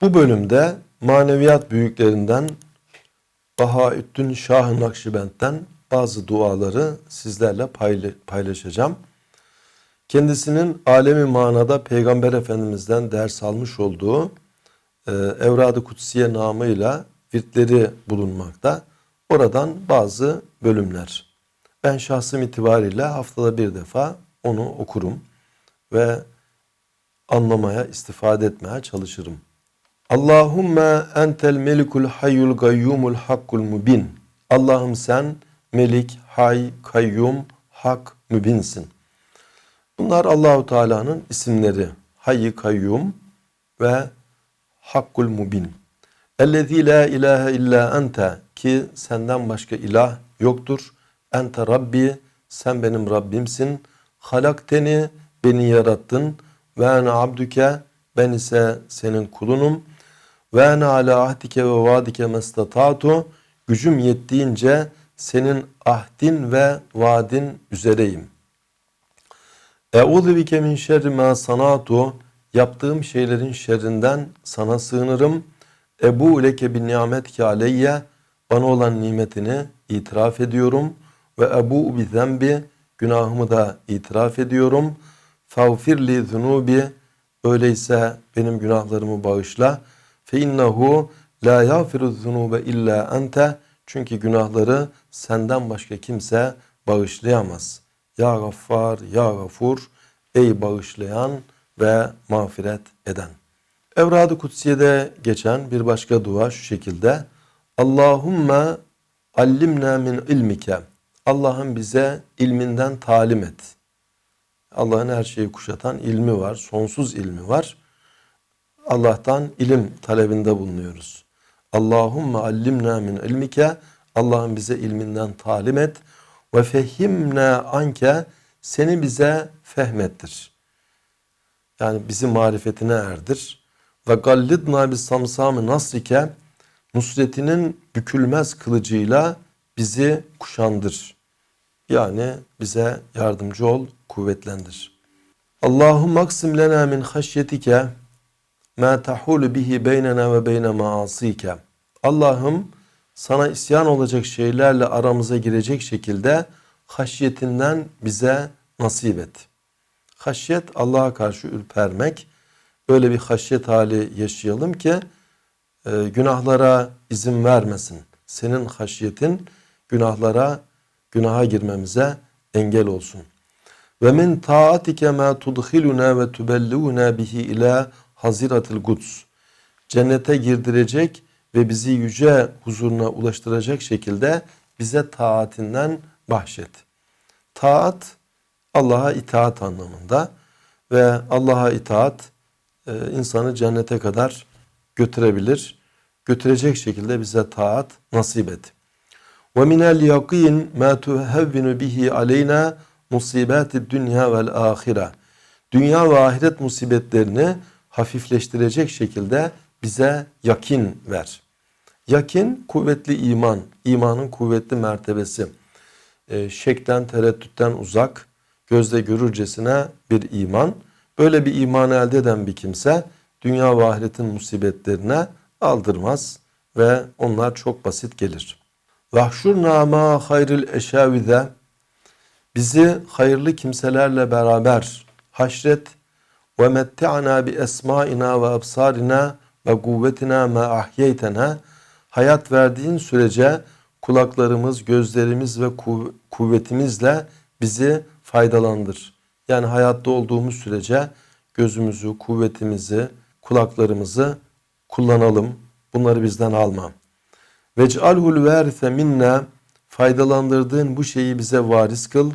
Bu bölümde maneviyat büyüklerinden Bahaüddin Şah-ı Nakşibend'den bazı duaları sizlerle payla- paylaşacağım. Kendisinin alemi manada Peygamber Efendimiz'den ders almış olduğu e, Evrad-ı Kutsiye namıyla virtleri bulunmakta. Oradan bazı bölümler. Ben şahsım itibariyle haftada bir defa onu okurum ve anlamaya, istifade etmeye çalışırım. Allahümme entel melikul hayyul gayyumul hakkul mübin. Allah'ım sen melik, hay, kayyum, hak, mübinsin. Bunlar Allahu Teala'nın isimleri. Hayy, kayyum ve hakkul mubin. Ellezî la ilahe illa ente ki senden başka ilah yoktur. Ente Rabbi sen benim Rabbimsin. Halakteni beni yarattın ve ene abdüke ben ise senin kulunum. Ve ene ala ahdike ve vaadike mestatatu gücüm yettiğince senin ahdin ve vaadin üzereyim. Eûzu bike min şerri ma sanatu yaptığım şeylerin şerrinden sana sığınırım. Ebu leke bin nimetke aleyye bana olan nimetini itiraf ediyorum ve ebu bi zembi günahımı da itiraf ediyorum. Fağfirli zunubi öyleyse benim günahlarımı bağışla. İnnehu la yafiru zunube illa ente çünkü günahları senden başka kimse bağışlayamaz. Ya Gaffar, Ya Gafur, ey bağışlayan ve mağfiret eden. Evrad-ı Kutsiye'de geçen bir başka dua şu şekilde. Allahümme allimna min ilmike. Allah'ım bize ilminden talim et. Allah'ın her şeyi kuşatan ilmi var, sonsuz ilmi var. Allah'tan ilim talebinde bulunuyoruz. Allahümme allimna min ilmike. Allah'ım bize ilminden talim et. Ve fehimna anke. Seni bize fehmettir. Yani bizi marifetine erdir. Ve gallidna bis samsami nasrike. Nusretinin bükülmez kılıcıyla bizi kuşandır. Yani bize yardımcı ol, kuvvetlendir. Allahümme aksim lena min haşyetike ma tahulu bihi beynena ve beyne maasike. Allah'ım sana isyan olacak şeylerle aramıza girecek şekilde haşyetinden bize nasip et. Haşyet Allah'a karşı ürpermek. Böyle bir haşyet hali yaşayalım ki e, günahlara izin vermesin. Senin haşyetin günahlara, günaha girmemize engel olsun. Ve min taatike ma tudkhiluna ve tubellighuna bihi ila haziratil guds. Cennete girdirecek ve bizi yüce huzuruna ulaştıracak şekilde bize taatinden bahşet. Taat Allah'a itaat anlamında ve Allah'a itaat e, insanı cennete kadar götürebilir. Götürecek şekilde bize taat nasip et. Yakin ma tuhevvinu bihi aleyna musibati dünya vel ahire. Dünya ve ahiret musibetlerini hafifleştirecek şekilde bize yakin ver. Yakin kuvvetli iman, imanın kuvvetli mertebesi. E, şekten, tereddütten uzak, gözle görürcesine bir iman. Böyle bir imanı elde eden bir kimse dünya ve ahiretin musibetlerine aldırmaz ve onlar çok basit gelir. Vahşurna ma hayril eşavide bizi hayırlı kimselerle beraber haşret ve mette'ana bi esmaina ve absarina ve kuvvetina ma ahyeytena hayat verdiğin sürece kulaklarımız, gözlerimiz ve kuv- kuvvetimizle bizi faydalandır. Yani hayatta olduğumuz sürece gözümüzü, kuvvetimizi, kulaklarımızı kullanalım. Bunları bizden alma. Vec'alhul verise minna faydalandırdığın bu şeyi bize varis kıl.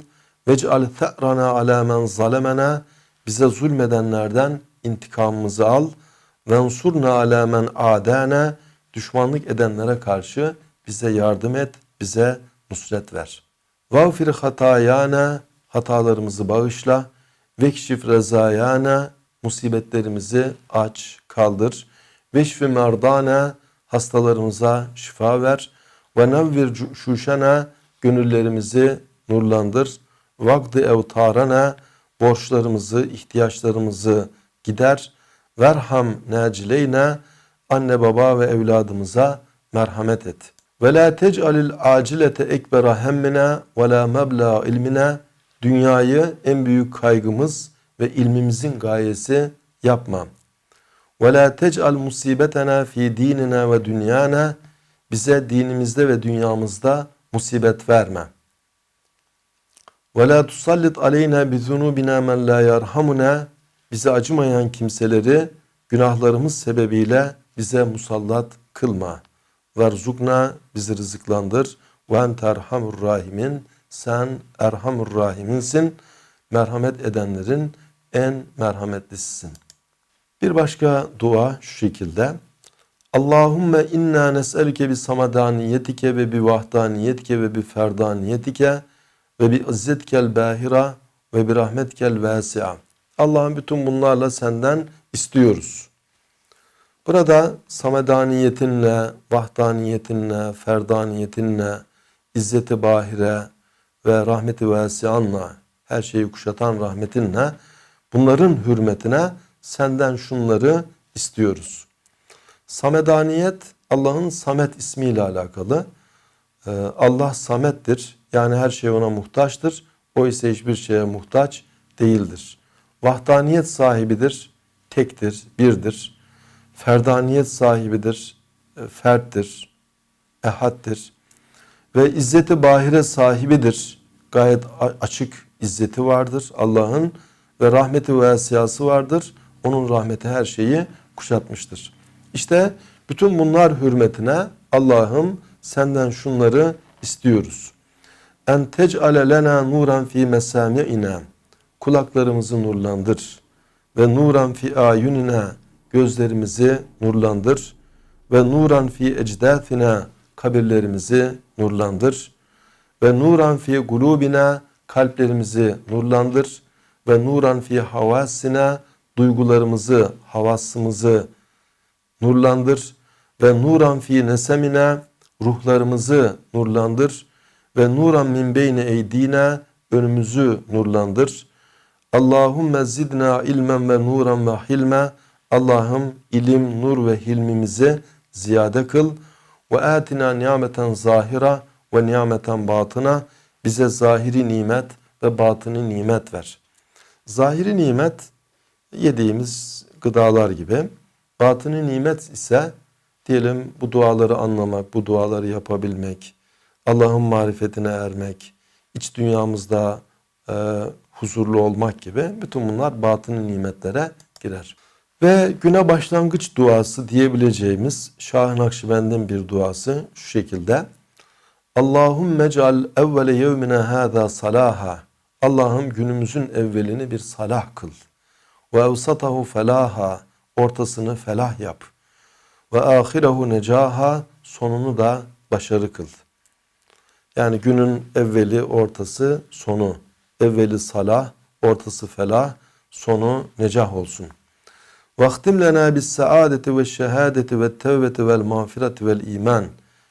Vec'al the'rana ala men zalemena bize zulmedenlerden intikamımızı al. Vensurna ala adana düşmanlık edenlere karşı bize yardım et, bize nusret ver. Vağfir hatayana hatalarımızı bağışla. Vekşif rezayana musibetlerimizi aç, kaldır. Veşfi merdana hastalarımıza şifa ver. Ve nevvir şuşana gönüllerimizi nurlandır. Vagdı evtarana borçlarımızı, ihtiyaçlarımızı gider. Verham necileyne anne baba ve evladımıza merhamet et. Ve la tec'alil acilete ekbera hemmina ve la mebla ilmina dünyayı en büyük kaygımız ve ilmimizin gayesi yapma. Ve la tec'al musibetena fi dinina ve dünyana bize dinimizde ve dünyamızda musibet verme. Ve la tusallit aleyna bi zunubina men la yerhamuna bize acımayan kimseleri günahlarımız sebebiyle bize musallat kılma. Verzukna bizi rızıklandır. Ve ente rahimin sen erhamur rahiminsin. Merhamet edenlerin en merhametlisisin. Bir başka dua şu şekilde. Allahümme inna nes'elke bi samadaniyetike ve bi vahdaniyetike ve bi ferdaniyetike ve bi izzetkel bahira ve bi rahmetkel vasi'a. Allah'ım bütün bunlarla senden istiyoruz. Burada samedaniyetinle, vahdaniyetinle, ferdaniyetinle, izzeti bahire ve rahmeti vasianla, her şeyi kuşatan rahmetinle, bunların hürmetine senden şunları istiyoruz. Samedaniyet Allah'ın Samet ismiyle alakalı. Ee, Allah Samet'tir. Yani her şey ona muhtaçtır. O ise hiçbir şeye muhtaç değildir. Vahdaniyet sahibidir. Tektir, birdir. Ferdaniyet sahibidir. e, Ferttir. Ehaddir. Ve izzeti bahire sahibidir. Gayet açık izzeti vardır Allah'ın ve rahmeti ve esiyası vardır. Onun rahmeti her şeyi kuşatmıştır. İşte bütün bunlar hürmetine Allah'ım senden şunları istiyoruz. En tec'ale lena nuran fi mesami'ina kulaklarımızı nurlandır ve nuran fi ayunina gözlerimizi nurlandır ve nuran fi ecdathina kabirlerimizi nurlandır ve nuran fi gulubina kalplerimizi nurlandır ve nuran fi havasina duygularımızı, havasımızı nurlandır ve nuran fi nesemina ruhlarımızı nurlandır ve nuran min beyni eydina önümüzü nurlandır. Allahümme zidna ilmen ve nuran ve hilme Allah'ım ilim, nur ve hilmimizi ziyade kıl. Ve atina nimeten zahira ve nimeten batına bize zahiri nimet ve batını nimet ver. Zahiri nimet yediğimiz gıdalar gibi. Batını nimet ise diyelim bu duaları anlamak, bu duaları yapabilmek, Allah'ın marifetine ermek, iç dünyamızda e, huzurlu olmak gibi bütün bunlar batını nimetlere girer. Ve güne başlangıç duası diyebileceğimiz Şah-ı Nakşibend'in bir duası şu şekilde. Allahümme cal evvele yevmine hâzâ salaha. Allah'ım günümüzün evvelini bir salah kıl. Ve evsatahu felaha. Ortasını felah yap. Ve ahirehu necaha. Sonunu da başarı kıl. Yani günün evveli, ortası, sonu. Evveli salah, ortası felah, sonu necah olsun. Vaktim lena bis saadeti ve şehadeti ve tevbeti vel mağfireti vel iman.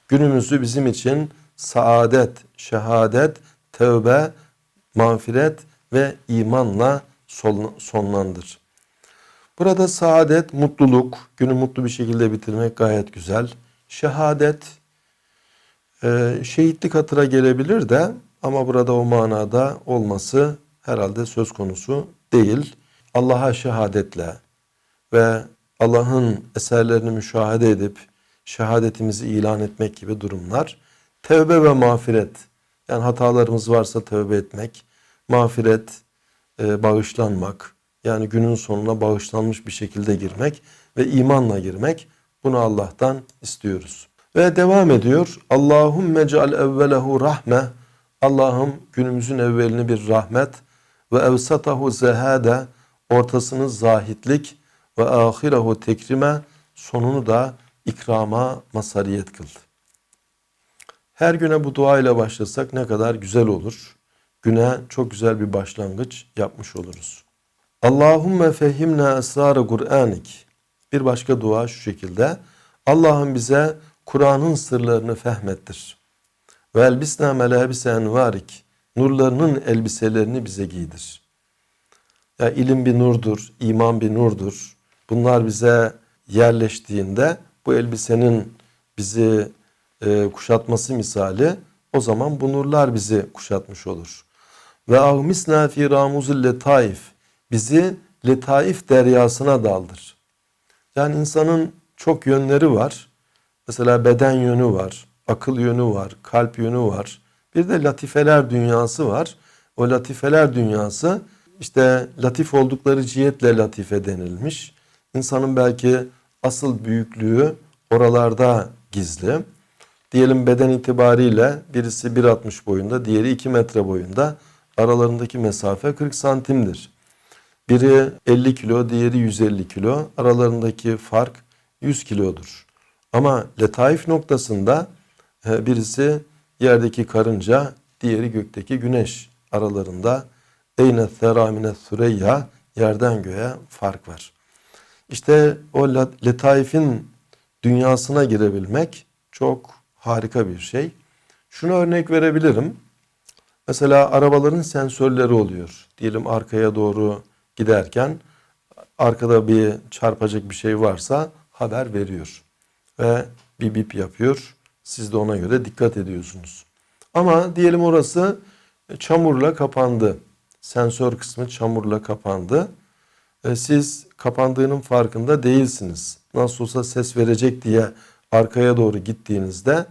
Günümüzü bizim için saadet, şehadet, tevbe, mağfiret ve imanla son- sonlandır. Burada saadet, mutluluk, günü mutlu bir şekilde bitirmek gayet güzel. Şehadet, şehitlik hatıra gelebilir de ama burada o manada olması herhalde söz konusu değil. Allah'a şehadetle ve Allah'ın eserlerini müşahede edip şehadetimizi ilan etmek gibi durumlar. Tevbe ve mağfiret. Yani hatalarımız varsa tövbe etmek. Mağfiret, e, bağışlanmak. Yani günün sonuna bağışlanmış bir şekilde girmek ve imanla girmek. Bunu Allah'tan istiyoruz. Ve devam ediyor. Allahümme ceal evvelehu rahme. Allah'ım günümüzün evvelini bir rahmet ve evsatahu zehade ortasını zahitlik ve ahirehu tekrime sonunu da ikrama masariyet kıl. Her güne bu dua ile başlasak ne kadar güzel olur. Güne çok güzel bir başlangıç yapmış oluruz. Allahümme fehimna esrarı Kur'anik. Bir başka dua şu şekilde. Allah'ım bize Kur'an'ın sırlarını fehmettir. Ve elbisna melabise envarik. Nurlarının elbiselerini bize giydir. Ya ilim bir nurdur, iman bir nurdur. Bunlar bize yerleştiğinde bu elbisenin bizi e, kuşatması misali o zaman bu nurlar bizi kuşatmış olur. Ve ahmisna fi ramuzil letaif bizi letaif deryasına daldır. Yani insanın çok yönleri var. Mesela beden yönü var, akıl yönü var, kalp yönü var. Bir de latifeler dünyası var. O latifeler dünyası işte latif oldukları cihetle latife denilmiş. İnsanın belki asıl büyüklüğü oralarda gizli. Diyelim beden itibariyle birisi 1.60 boyunda, diğeri 2 metre boyunda. Aralarındaki mesafe 40 santimdir. Biri 50 kilo, diğeri 150 kilo. Aralarındaki fark 100 kilodur. Ama letaif noktasında e, birisi yerdeki karınca, diğeri gökteki güneş aralarında eyne theramine süreyya yerden göğe fark var. İşte o letaifin dünyasına girebilmek çok harika bir şey. Şunu örnek verebilirim. Mesela arabaların sensörleri oluyor. Diyelim arkaya doğru giderken arkada bir çarpacak bir şey varsa haber veriyor. Ve bir bip yapıyor. Siz de ona göre dikkat ediyorsunuz. Ama diyelim orası çamurla kapandı. Sensör kısmı çamurla kapandı. E, siz kapandığının farkında değilsiniz. Nasıl olsa ses verecek diye arkaya doğru gittiğinizde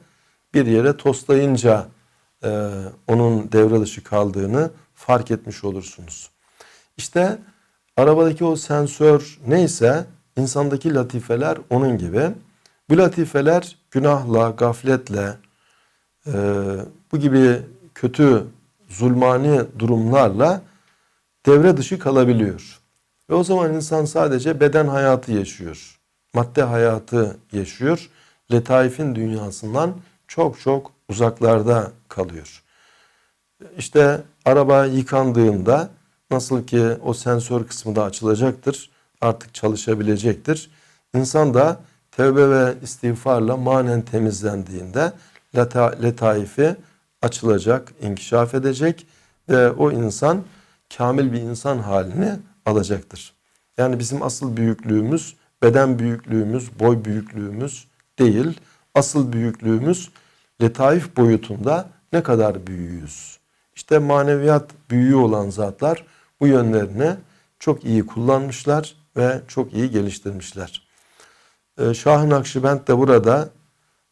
bir yere toslayınca e, onun devre dışı kaldığını fark etmiş olursunuz. İşte arabadaki o sensör neyse insandaki latifeler onun gibi. Bu latifeler günahla, gafletle, e, bu gibi kötü zulmani durumlarla devre dışı kalabiliyor. Ve o zaman insan sadece beden hayatı yaşıyor. Madde hayatı yaşıyor. Letaifin dünyasından çok çok uzaklarda kalıyor. İşte araba yıkandığında nasıl ki o sensör kısmı da açılacaktır. Artık çalışabilecektir. İnsan da tevbe ve istiğfarla manen temizlendiğinde leta, letaifi açılacak, inkişaf edecek ve o insan kamil bir insan halini alacaktır. Yani bizim asıl büyüklüğümüz beden büyüklüğümüz, boy büyüklüğümüz değil. Asıl büyüklüğümüz letaif boyutunda ne kadar büyüğüz. İşte maneviyat büyüğü olan zatlar bu yönlerini çok iyi kullanmışlar ve çok iyi geliştirmişler. Ee, Şah-ı Nakşibend de burada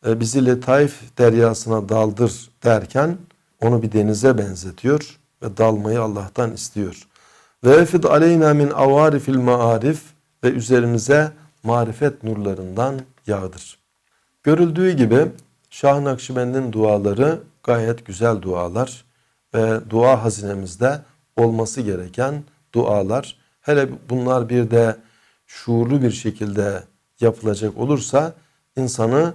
e, bizi letaif deryasına daldır derken onu bir denize benzetiyor ve dalmayı Allah'tan istiyor. Ve efid aleyna min avarifil maarif ve üzerimize marifet nurlarından yağdır. Görüldüğü gibi Şah Nakşibend'in duaları gayet güzel dualar ve dua hazinemizde olması gereken dualar. Hele bunlar bir de şuurlu bir şekilde yapılacak olursa insanı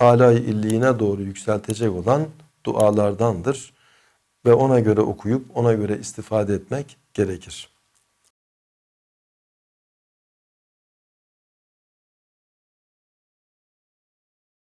alay illiğine doğru yükseltecek olan dualardandır ve ona göre okuyup ona göre istifade etmek gerekir.